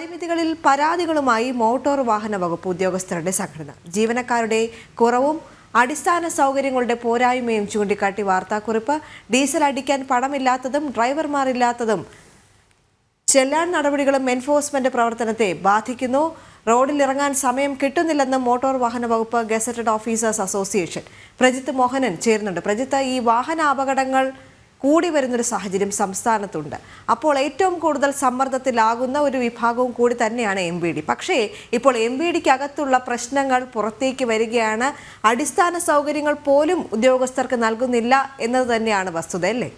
പരിമിതികളിൽ പരാതികളുമായി motor വാഹന വകുപ്പ് ഉദ്യോഗസ്ഥരുടെ സംഘടന. ജീവനക്കാരുടെ കുറവും അടിസ്ഥാന സൗകര്യങ്ങളുടെ പോരായ്മയും ചൂണ്ടിക്കാട്ടി വാർത്താക്കുറിപ്പ്. ഡീസൽ അടിക്കാൻ പണമില്ലാത്തതും ഡ്രൈവർമാരില്ലാത്തതും ചെല്ലാൻ നടപടികളും എൻഫോഴ്സ്മെന്റ് പ്രവർത്തനത്തെ ബാധിക്കുന്നു. റോഡിൽ ഇറങ്ങാൻ സമയം കിട്ടുന്നില്ലെന്ന് മോട്ടോർ വാഹന വകുപ്പ് gazetted officers association. Prajith Mohanan ചേരുന്നുണ്ട്. പ്രജിത്ത് ഈ വാഹന അപകടങ്ങൾ കൂടി വരുന്നൊരു സാഹചര്യം സംസ്ഥാനത്തുണ്ട്. അപ്പോൾ ഏറ്റവും കൂടുതൽ സമ്മർദ്ദത്തിലാകുന്ന ഒരു വിഭാഗവും കൂടി തന്നെയാണ് എം ഡി പക്ഷേ ഇപ്പോൾ എം വി ഡിക്കകത്തുള്ള പ്രശ്നങ്ങൾ പുറത്തേക്ക് വരികയാണ്. അടിസ്ഥാന സൗകര്യങ്ങൾ പോലും ഉദ്യോഗസ്ഥർക്ക് നൽകുന്നില്ല എന്നത് തന്നെയാണ് വസ്തുത അല്ലേ?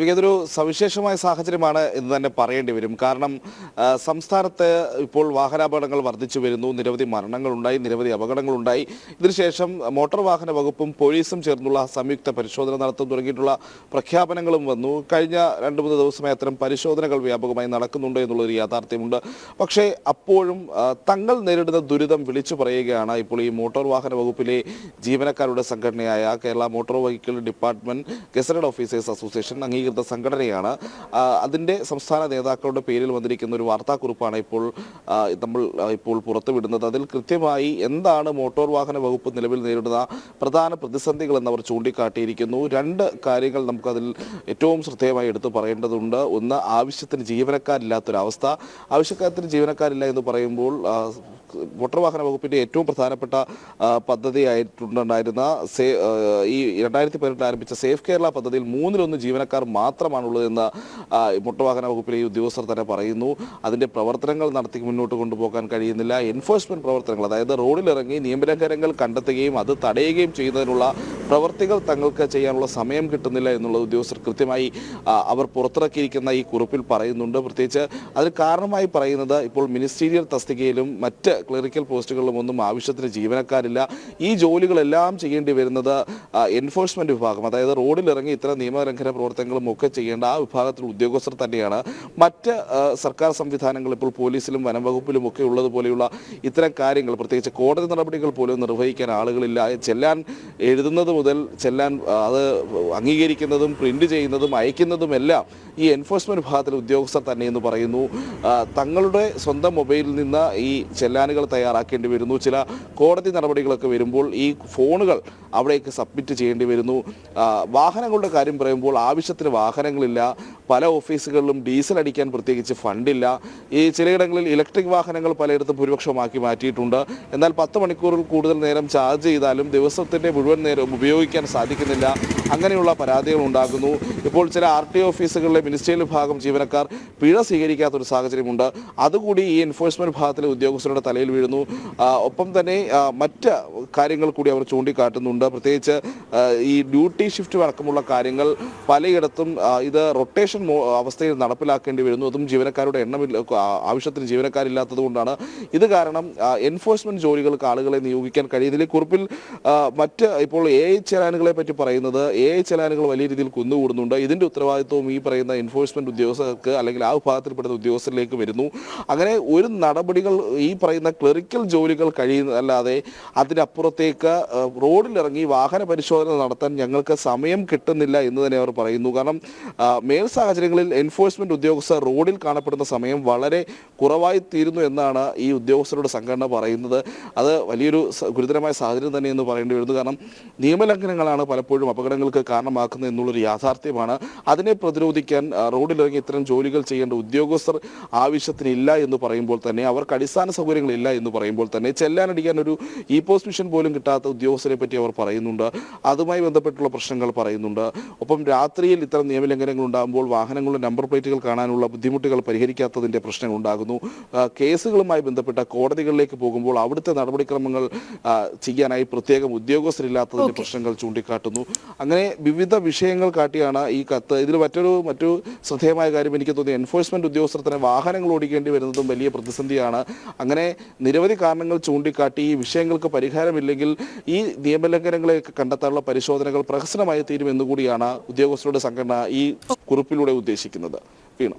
ഇതൊരു സവിശേഷമായ സാഹചര്യമാണ് എന്ന് തന്നെ പറയേണ്ടി വരും. കാരണം സംസ്ഥാനത്ത് ഇപ്പോൾ വാഹനാപകടങ്ങൾ വർദ്ധിച്ചു വരുന്നു. നിരവധി മരണങ്ങളുണ്ടായി നിരവധി അപകടങ്ങളുണ്ടായി. ഇതിനുശേഷം മോട്ടോർ വാഹന വകുപ്പും പോലീസും ചേർന്നുള്ള സംയുക്ത പരിശോധന നടത്തും തുടങ്ങിയിട്ടുള്ള പ്രഖ്യാപനങ്ങളും വന്നു. കഴിഞ്ഞ രണ്ട് മൂന്ന് ദിവസമായി അത്തരം പരിശോധനകൾ വ്യാപകമായി നടക്കുന്നുണ്ട് എന്നുള്ളൊരു യാഥാർത്ഥ്യമുണ്ട്. പക്ഷേ അപ്പോഴും തങ്ങൾ നേരിടുന്ന ദുരിതം വിളിച്ചു പറയുകയാണ് ഇപ്പോൾ ഈ മോട്ടോർ വാഹന വകുപ്പിലെ ജീവനക്കാരുടെ സംഘടനയായ Kerala motor vehicle department gazetted officers association അംഗീകൃത സംഘടനയാണ്. അതിന്റെ സംസ്ഥാന നേതാക്കളുടെ പേരിൽ വന്നിരിക്കുന്ന ഒരു വാർത്താക്കുറിപ്പാണ് ഇപ്പോൾ നമ്മൾ ഇപ്പോൾ പുറത്തുവിടുന്നത്. അതിൽ കൃത്യമായി എന്താണ് മോട്ടോർ വാഹന വകുപ്പ് നിലവിൽ നേരിടുന്ന പ്രധാന പ്രതിസന്ധികൾ എന്നവർ ചൂണ്ടിക്കാട്ടിയിരിക്കുന്നു. രണ്ട് കാര്യങ്ങൾ നമുക്കതിൽ ഏറ്റവും ശ്രദ്ധേയമായി എടുത്തു പറയേണ്ടതുണ്ട്. ഒന്ന് ആവശ്യത്തിന് ജീവനക്കാരില്ലാത്തൊരവസ്ഥ. ആവശ്യക്കാരത്തിന് ജീവനക്കാരില്ല എന്ന് പറയുമ്പോൾ മോട്ടോർ വാഹന വകുപ്പിന്റെ ഏറ്റവും പ്രധാനപ്പെട്ട പദ്ധതി പദ്ധതിയായിട്ടുണ്ടായിരുന്ന സേ ഈ രണ്ടായിരത്തി പതിനെട്ടിൽ ആരംഭിച്ച സേഫ് കേരള പദ്ധതിയിൽ മൂന്നിലൊന്ന് ജീവനക്കാർ മാത്രമാണുള്ളതെന്ന് മോട്ടോർ വകുപ്പിലെ ഈ ഉദ്യോഗസ്ഥർ തന്നെ പറയുന്നു. അതിന്റെ പ്രവർത്തനങ്ങൾ നടത്തി മുന്നോട്ട് കൊണ്ടുപോകാൻ കഴിയുന്നില്ല. എൻഫോഴ്സ്മെന്റ് പ്രവർത്തനങ്ങൾ അതായത് റോഡിലിറങ്ങി നിയമലംഘനങ്ങൾ കണ്ടെത്തുകയും അത് തടയുകയും ചെയ്യുന്നതിനുള്ള പ്രവർത്തികൾ തങ്ങൾക്ക് ചെയ്യാനുള്ള സമയം കിട്ടുന്നില്ല എന്നുള്ളത് ഉദ്യോഗസ്ഥർ കൃത്യമായി അവർ പുറത്തിറക്കിയിരിക്കുന്ന ഈ കുറിപ്പിൽ പറയുന്നുണ്ട്. പ്രത്യേകിച്ച് അതിന് കാരണമായി പറയുന്നത് ഇപ്പോൾ മിനിസ്റ്റീരിയൽ തസ്തികയിലും മറ്റ് ക്ലറിക്കൽ പോസ്റ്റുകളിലും ഒന്നും ആവശ്യത്തിന് ജീവനക്കാരില്ല. ഈ ജോലികളെല്ലാം ചെയ്യേണ്ടി വരുന്നത് എൻഫോഴ്സ്മെന്റ് വിഭാഗം അതായത് റോഡിലിറങ്ങി ഇത്തരം നിയമലംഘന പ്രവർത്തനങ്ങളും ഒക്കെ ചെയ്യേണ്ട ആ വിഭാഗത്തിൽ ഉദ്യോഗസ്ഥർ തന്നെയാണ്. മറ്റ് സർക്കാർ സംവിധാനങ്ങൾ ഇപ്പോൾ പോലീസിലും വനം വകുപ്പിലും ഒക്കെ ഉള്ളതുപോലെയുള്ള ഇത്തരം കാര്യങ്ങൾ പ്രത്യേകിച്ച് കോടതി നടപടികൾ പോലും നിർവഹിക്കാൻ ആളുകളില്ല. ചെല്ലാൻ എഴുതുന്നത് മുതൽ ചെല്ലാൻ അത് അംഗീകരിക്കുന്നതും പ്രിന്റ് ചെയ്യുന്നതും അയക്കുന്നതുമെല്ലാം ഈ എൻഫോഴ്സ്മെന്റ് വിഭാഗത്തിലെ ഉദ്യോഗസ്ഥർ തന്നെ എന്ന് പറയുന്നു തങ്ങളുടെ സ്വന്തം മൊബൈലിൽ നിന്ന് ഈ ചെല്ലാനുകൾ തയ്യാറാക്കേണ്ടി വരുന്നു. ചില കോടതി നടപടികളൊക്കെ വരുമ്പോൾ ഈ ഫോണുകൾ അവിടേക്ക് സബ്മിറ്റ് ചെയ്യേണ്ടി വരുന്നു. വാഹനങ്ങളുടെ കാര്യം പറയുമ്പോൾ ആവശ്യത്തിന് വാഹനങ്ങളില്ല. പല ഓഫീസുകളിലും ഡീസൽ അടിക്കാൻ പ്രത്യേകിച്ച് ഫണ്ടില്ല. ഈ ചിലയിടങ്ങളിൽ ഇലക്ട്രിക് വാഹനങ്ങൾ പലയിടത്തും ഭൂരിപക്ഷമാക്കി മാറ്റിയിട്ടുണ്ട്. എന്നാൽ പത്ത് മണിക്കൂറിൽ കൂടുതൽ നേരം ചാർജ് ചെയ്താലും ദിവസത്തിന്റെ മുഴുവൻ നേരം ഉപയോഗിക്കാൻ സാധിക്കുന്നില്ല. അങ്ങനെയുള്ള പരാതികൾ ഉണ്ടാകുന്നു. ഇപ്പോൾ ചില ആർ ടി ഓഫീസുകളിലെ മിനിസ്റ്ററിയൽ വിഭാഗം ജീവനക്കാർ പിഴ സ്വീകരിക്കാത്ത ഒരു സാഹചര്യമുണ്ട്. അതുകൂടി ഈ എൻഫോഴ്സ്മെന്റ് വിഭാഗത്തിലെ ഉദ്യോഗസ്ഥരുടെ തലയിൽ വീഴുന്നു. ഒപ്പം തന്നെ മറ്റ് കാര്യങ്ങൾ കൂടി അവർ ചൂണ്ടിക്കാട്ടുന്നുണ്ട്. പ്രത്യേകിച്ച് ഈ ഡ്യൂട്ടി ഷിഫ്റ്റ് അടക്കമുള്ള കാര്യങ്ങൾ പലയിടത്തും ഇത് റൊട്ടേഷൻ അവസ്ഥയിൽ നടപ്പിലാക്കേണ്ടി വരുന്നു. അതും ജീവനക്കാരുടെ എണ്ണമില്ല ആവശ്യത്തിന് ജീവനക്കാരില്ലാത്തത് കൊണ്ടാണ് ഇത് കാരണം എൻഫോഴ്സ്മെന്റ് ജോലികൾക്ക് ആളുകളെ നിയോഗിക്കാൻ കഴിയുന്നില്ല. കുറിപ്പിൽ മറ്റ് ഇപ്പോൾ എ ഐ ചലാനുകളെ പറ്റി പറയുന്നത് എ ഐ ചലാനുകൾ വലിയ രീതിയിൽ കുന്നുകൂടുന്നുണ്ട്. ഇതിന്റെ ഉത്തരവാദിത്വവും ഈ പറയുന്ന എൻഫോഴ്സ്മെന്റ് ഉദ്യോഗസ്ഥർക്ക് അല്ലെങ്കിൽ ആ വിഭാഗത്തിൽപ്പെടുന്ന ഉദ്യോഗസ്ഥരിലേക്ക് വരുന്നു. അങ്ങനെ ഒരു നടപടികൾ ഈ പറയുന്ന ക്ലറിക്കൽ ജോലികൾ കഴിയുന്നതല്ലാതെ അതിനപ്പുറത്തേക്ക് റോഡിലിറങ്ങി വാഹന പരിശോധന നടത്താൻ ഞങ്ങൾക്ക് സമയം കിട്ടുന്നില്ല എന്ന് തന്നെ അവർ പറയുന്നു. കാരണം മേൽ സാഹചര്യങ്ങളിൽ എൻഫോഴ്സ്മെന്റ് ഉദ്യോഗസ്ഥർ റോഡിൽ കാണപ്പെടുന്ന സമയം വളരെ കുറവായി തീരുന്നു എന്നാണ് ഈ ഉദ്യോഗസ്ഥരുടെ സംഘടന പറയുന്നത്. അത് വലിയൊരു ഗുരുതരമായ സാഹചര്യം തന്നെ എന്ന് പറയേണ്ടി വരുന്നു. കാരണം നിയമലംഘനങ്ങളാണ് പലപ്പോഴും അപകടങ്ങൾക്ക് കാരണമാക്കുന്നത് എന്നുള്ളൊരു യാഥാർത്ഥ്യമാണ്. അതിനെ പ്രതിരോധിക്കാൻ റോഡിലിറങ്ങി ഇത്തരം ജോലികൾ ചെയ്യേണ്ട ഉദ്യോഗസ്ഥർ ആവശ്യത്തിനില്ല എന്ന് പറയുമ്പോൾ തന്നെ അവർക്ക് അടിസ്ഥാന സൗകര്യങ്ങളില്ല എന്ന് പറയുമ്പോൾ തന്നെ ചെല്ലാനടിക്കാൻ ഒരു ഇ പോസ്റ്റ് മിഷൻ പോലും കിട്ടാത്ത ഉദ്യോഗസ്ഥരെ പറ്റി അവർ പറയുന്നുണ്ട്. അതുമായി ബന്ധപ്പെട്ടുള്ള പ്രശ്നങ്ങൾ പറയുന്നുണ്ട്. ഒപ്പം രാത്രിയിൽ ഇത്തരം നിയമലംഘനങ്ങൾ ഉണ്ടാകുമ്പോൾ വാഹനങ്ങളുടെ നമ്പർ പ്ലേറ്റുകൾ കാണാനുള്ള ബുദ്ധിമുട്ടുകൾ പരിഹരിക്കാത്തതിന്റെ പ്രശ്നങ്ങൾ ഉണ്ടാകുന്നു. കേസുകളുമായി ബന്ധപ്പെട്ട കോടതികളിലേക്ക് പോകുമ്പോൾ അവിടുത്തെ നടപടിക്രമങ്ങൾ ചെയ്യാനായി പ്രത്യേകം ഉദ്യോഗസ്ഥരില്ലാത്തതിന്റെ പ്രശ്നങ്ങൾ ചൂണ്ടിക്കാട്ടുന്നു. അങ്ങനെ വിവിധ വിഷയങ്ങൾ കാട്ടിയാണ് ഈ കത്ത്. ഇതിൽ മറ്റൊരു മറ്റു ശ്രദ്ധേയമായ കാര്യം എനിക്ക് തോന്നി എൻഫോഴ്സ്മെന്റ് ഉദ്യോഗസ്ഥർ തന്നെ വാഹനങ്ങൾ ഓടിക്കേണ്ടി വരുന്നതും വലിയ പ്രതിസന്ധിയാണ്. അങ്ങനെ നിരവധി കാരണങ്ങൾ ചൂണ്ടിക്കാട്ടി ഈ വിഷയങ്ങൾക്ക് പരിഹാരമില്ലെങ്കിൽ ഈ നിയമലംഘനങ്ങളെയൊക്കെ കണ്ടെത്താനുള്ള പരിശോധനകൾ പ്രഹസനമായി തീരുമെന്നുകൂടിയാണ് ഉദ്യോഗസ്ഥരുടെ സംഘടന ഈ കുറിപ്പിലൂടെ ഉദ്ദേശിക്കുന്നത്. വീണു.